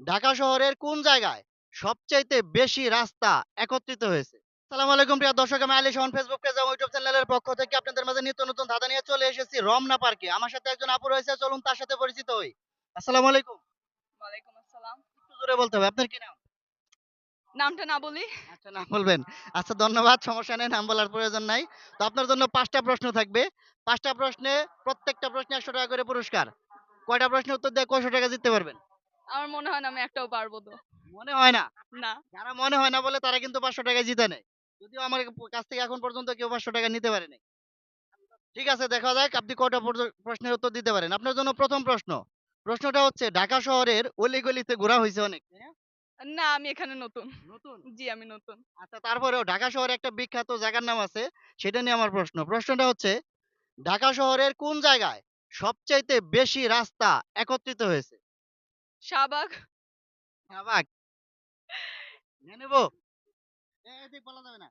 ঢাকা শহরের কোন জায়গায় সবচাইতে বেশি রাস্তা একত্রিত হয়েছে? সালাম আলাইকুম প্রিয় দর্শক আমি আলী শাহন ফেসবুক পেজ এবং ইউটিউব চ্যানেলের পক্ষ থেকে আপনাদের মাঝে নিত্য নতুন ধাঁধা নিয়ে চলে এসেছি রমনা পার্কে আমার সাথে একজন আপু রয়েছে চলুন তার সাথে পরিচিত হই। আসসালামু আলাইকুম। ওয়ালাইকুম আসসালাম। একটু জোরে বলতে হবে আপনার কি নাম? নামটা না বলি। আচ্ছা নাম বলবেন। আচ্ছা ধন্যবাদ সমস্যা নেই নাম বলার প্রয়োজন নাই। তো আপনার জন্য পাঁচটা প্রশ্ন থাকবে। পাঁচটা প্রশ্নে প্রত্যেকটা প্রশ্নে একশো টাকা করে পুরস্কার। কয়টা প্রশ্নের উত্তর দিয়ে কয়শো টাকা জিততে পারবেন? আমার মনে হয় না আমি একটাও পারব তো। মনে হয় না? না। যারা মনে হয় না বলে তারা কিন্তু পাঁচশো টাকা জিতে নেয়। যদিও আমার কাছ থেকে এখন পর্যন্ত কেউ পাঁচশো টাকা নিতে পারেনি ঠিক আছে দেখা যাক আপনি কয়টা প্রশ্নের উত্তর দিতে পারেন। আপনার জন্য প্রথম প্রশ্ন। প্রশ্নটা হচ্ছে ঢাকা শহরের অলিগলিতে ঘোরা হয়েছে অনেক না? না আমি এখানে নতুন। নতুন? জি আমি নতুন। আচ্ছা তারপরেও ঢাকা শহরে একটা বিখ্যাত জায়গার নাম আছে সেটা নিয়ে আমার প্রশ্ন। প্রশ্নটা হচ্ছে ঢাকা শহরের কোন জায়গায় সবচাইতে বেশি রাস্তা একত্রিত হয়েছে? শাহবাগ। শাহবাগ? নিয়ে নেব। এদিক বলা যাবে না।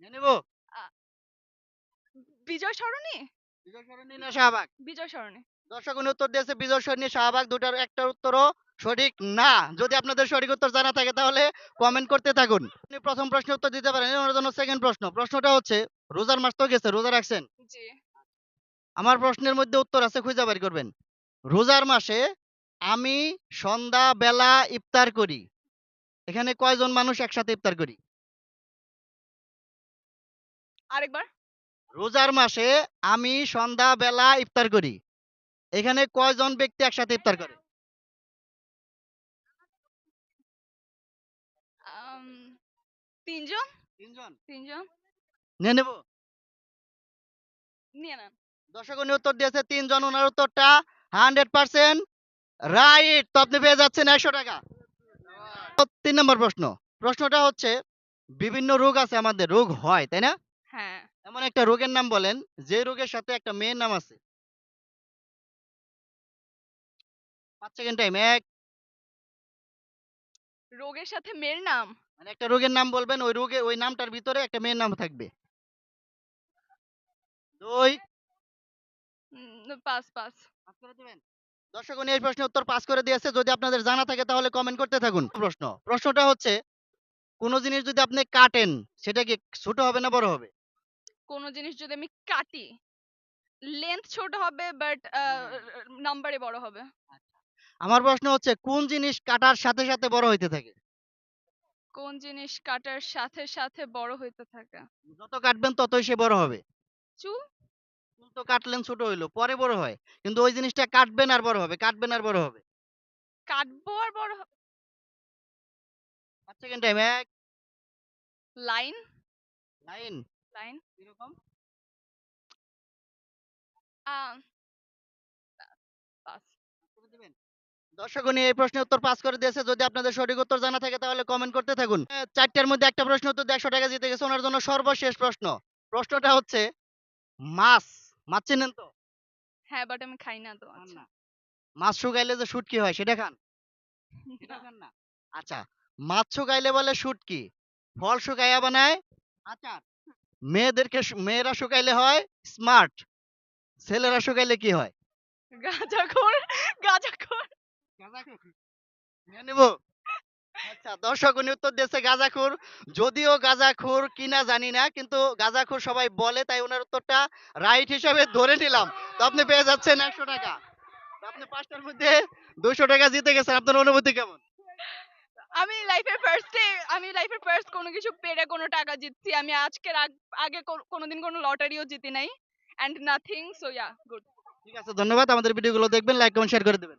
নিয়ে নেব। বিজয় সরণি? বিজয় সরণি না শাহবাগ? বিজয় সরণি। দর্শক উত্তর দিয়েছে বিজয় সরণি শাহবাগ দুটার একটা উত্তরও সঠিক না। যদি আপনাদের সঠিক উত্তর জানা থাকে তাহলে কমেন্ট করতে থাকুন। আপনি প্রথম প্রশ্নের উত্তর দিতে পারেন ওনার জন্য সেকেন্ড প্রশ্ন। প্রশ্নটা হচ্ছে রোজার মাস তো গেছে রোজা রাখছেন? জি। আমার প্রশ্নের মধ্যে উত্তর আছে খুঁজে বের করবেন। রোজার মাসে আমি সন্ধ্যা বেলা ইফতার করি। এখানে কয়জন মানুষ একসাথে ইফতার করি? আরেকবার। রোজার মাসে আমি সন্ধ্যা বেলা ইফতার করি। এখানে কয়জন ব্যক্তি একসাথে ইফতার করে? তিনজন। তিনজন? তিনজন। নিয়ে নেব? নিয়ে নেন। দর্শক উনি উত্তর দিয়েছে তিনজন ওনার উত্তরটা হান্ড্রেড পার্সেন্ট রাইট। তো আপনি পেয়ে যাচ্ছেন একশো টাকা। তিন নম্বর প্রশ্ন। প্রশ্নটা হচ্ছে বিভিন্ন রোগ আছে আমাদের রোগ হয় তাই না? হ্যাঁ। এমন একটা রোগের নাম বলেন যে রোগের সাথে একটা মেয়ের নাম আছে। পাঁচ সেকেন্ড টাইম এক রোগের সাথে মেয়ের নাম? মানে একটা রোগের নাম বলবেন ওই রোগে ওই নামটার ভিতরে একটা মেয়ের নাম থাকবে। দুই পাস দর্শক উনি এই প্রশ্নের উত্তর পাস করে দিয়েছে। যদি আপনাদের জানা থাকে তাহলে কমেন্ট করতে থাকুন। প্রশ্ন। প্রশ্নটা হচ্ছে কোন জিনিস যদি আপনি কাটেন সেটা কি ছোট হবে না বড় হবে? কোন জিনিস যদি আমি কাটি লেন্থ ছোট হবে বাট নাম্বারে বড় হবে। আমার প্রশ্ন হচ্ছে কোন জিনিস কাটার সাথে সাথে বড় হইতে থাকে? কোন জিনিস কাটার সাথে সাথে বড় হইতে থাকে? যত কাটবেন ততই সে বড় হবে। চুল? চুল তো কাটলেন ছোট হইল পরে বড় হয়। কিন্তু ওই জিনিসটা কাটবেন আর বড় হবে কাটবেন আর বড় হবে। কাটবো আর বড় হবে পাঁচ সেকেন্ড টাইম এক লাইন। লাইন। লাইন। এরকম পাস করে দর্শক উনি এই প্রশ্নের উত্তর পাস করে দিয়েছে। যদি আপনাদের সঠিক উত্তর জানা থাকে তাহলে কমেন্ট করতে থাকুন। চারটার মধ্যে একটা প্রশ্ন উত্তর একশো টাকা জিতে গেছে। ওনার জন্য সর্বশেষ প্রশ্ন। প্রশ্নটা হচ্ছে মাছ। মাছ চেনেন তো? হ্যাঁ বাট আমি খাই না তো আচ্ছা। মাছ শুকাইলে যে শুটকি হয় সেটা খান। সেটা খান না। আচ্ছা মাছ শুকাইলে বলে শুটকি ফল শুকাইয়া বানায় আচার। মেয়েদেরকে মেয়েরা শুকাইলে হয় স্মার্ট ছেলেরা শুকাইলে কি হয়? গাঁজাখোর গাঁজাখোর নিয়ে নিব। আচ্ছা দর্শক উনি উত্তর দিয়েছে গাঁজাখুর। যদিও গাঁজাখুর কিনা জানি না কিন্তু গাঁজাখুর সবাই বলে তাই ওনার উত্তরটা রাইট হিসাবে ধরে নিলাম। তো আপনি পেয়ে যাচ্ছেন একশো টাকা। আপনি পাঁচটার মধ্যে দুশো টাকা জিতে গেছেন। আপনার অনুভূতি কেমন? আমি লাইফের ফার্স্টে আমি লাইফের ফার্স্ট কোনো কিছু পেরে কোনো টাকা জিতছি। আমি আজকের আগে কোনোদিন কোনো লটারিও জিতি নাই। And nothing so yeah good ঠিক আছে ধন্যবাদ। আমাদের ভিডিওগুলো দেখবেন লাইক কমেন্ট শেয়ার করে দেবেন।